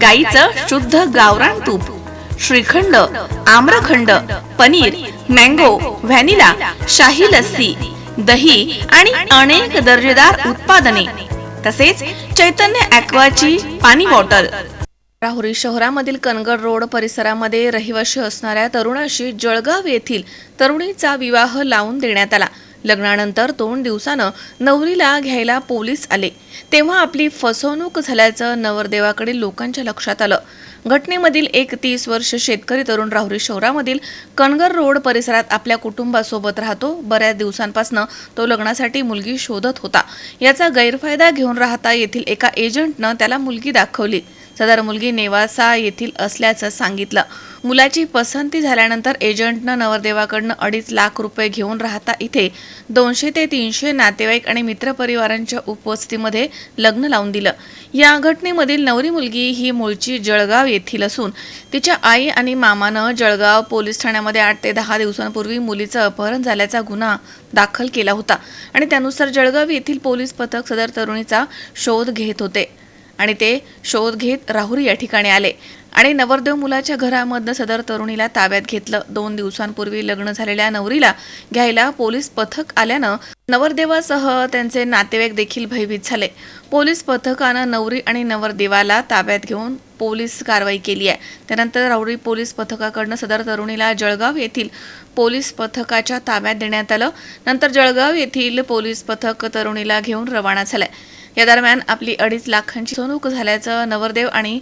गाईचं शुद्ध गावरान तूप श्रीखंड आम्रखंड पनीर मँगो व्हॅनिला शाही लस्सी दही आणि अनेक दर्जेदार उत्पादने तसेच चैतन्य ॲक्वाची पाणी बॉटल. राहुरी शहरामधील कनगड रोड परिसरामध्ये रहिवाशी असणाऱ्या तरुणाशी जळगाव येथील तरुणीचा विवाह लावून देण्यात आला. लग्नानंतर दोन दिवसानं नवरीला घ्यायला पोलीस आले. तेव्हा आपली फसवणूक झाल्याचं नवरदेवाकडील लोकांच्या लक्षात आलं. घटनेमधील एक तीस वर्ष शेतकरी तरुण राहुरी शहरामधील कणगर रोड परिसरात आपल्या कुटुंबासोबत राहतो. बऱ्याच दिवसांपासून तो लग्नासाठी मुलगी शोधत होता. याचा गैरफायदा घेऊन राहता येथील एका एजंटनं त्याला मुलगी दाखवली. सदर मुलगी नेवासा येथील असल्याचं सांगितलं. मुलाची पसंती झाल्यानंतर एजंटनं नवरदेवाकडनं अडीच लाख रुपये घेऊन राहता इथे दोनशे ते तीनशे नातेवाईक आणि मित्रपरिवारांच्या उपस्थितीमध्ये लग्न लावून दिलं. या घटनेमधील नवरी मुलगी ही मूळची जळगाव येथील असून तिच्या आई आणि मामानं जळगाव पोलीस ठाण्यामध्ये आठ ते दहा दिवसांपूर्वी मुलीचं अपहरण झाल्याचा गुन्हा दाखल केला होता आणि त्यानुसार जळगाव येथील पोलीस पथक सदर तरुणीचा शोध घेत होते. आणि ते शोध घेत राहुरी या ठिकाणी आले. आणि नवरदेव मुलाच्या घरामधनं सदर तरुणीला ताब्यात घेतलं. दोन दिवसांपूर्वी लग्न झालेल्या नवरीला घ्यायला पोलीस पथक आल्यानं नवरदेवासह त्यांचे नातेवाईक देखील भयभीत झाले. पोलीस पथकानं नवरी आणि नवरदेवाला ताब्यात घेऊन पोलीस कारवाई केली आहे. त्यानंतर राहुरी पोलीस पथकाकडनं सदर तरुणीला जळगाव येथील पोलीस पथकाच्या ताब्यात देण्यात आलं. नंतर जळगाव येथील पोलीस पथक तरुणीला घेऊन रवाना झालंय. या दरम्यान आपली अडीच लाखांची सोनूक झाल्याचं नवरदेव आणि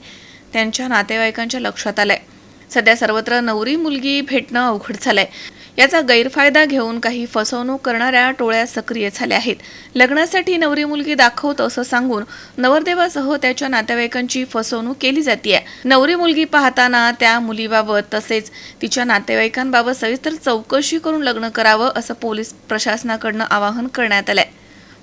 त्यांच्या नातेवाईकांच्या लक्षात आलंय. सध्या सर्वत्र नवरी मुलगी भेटणं अवघड झालंय. याचा गैरफायदा घेऊन काही फसवणूक करणाऱ्या टोळ्या सक्रिय झाल्या आहेत. लग्नासाठी नवरी मुलगी दाखवत असं सांगून नवरदेवासह त्याच्या नातेवाईकांची फसवणूक केली जाते नवरी मुलगी पाहताना त्या मुलीबाबत तसेच तिच्या नातेवाईकांबाबत सविस्तर चौकशी करून लग्न करावं असं पोलीस प्रशासनाकडनं आवाहन करण्यात आलंय.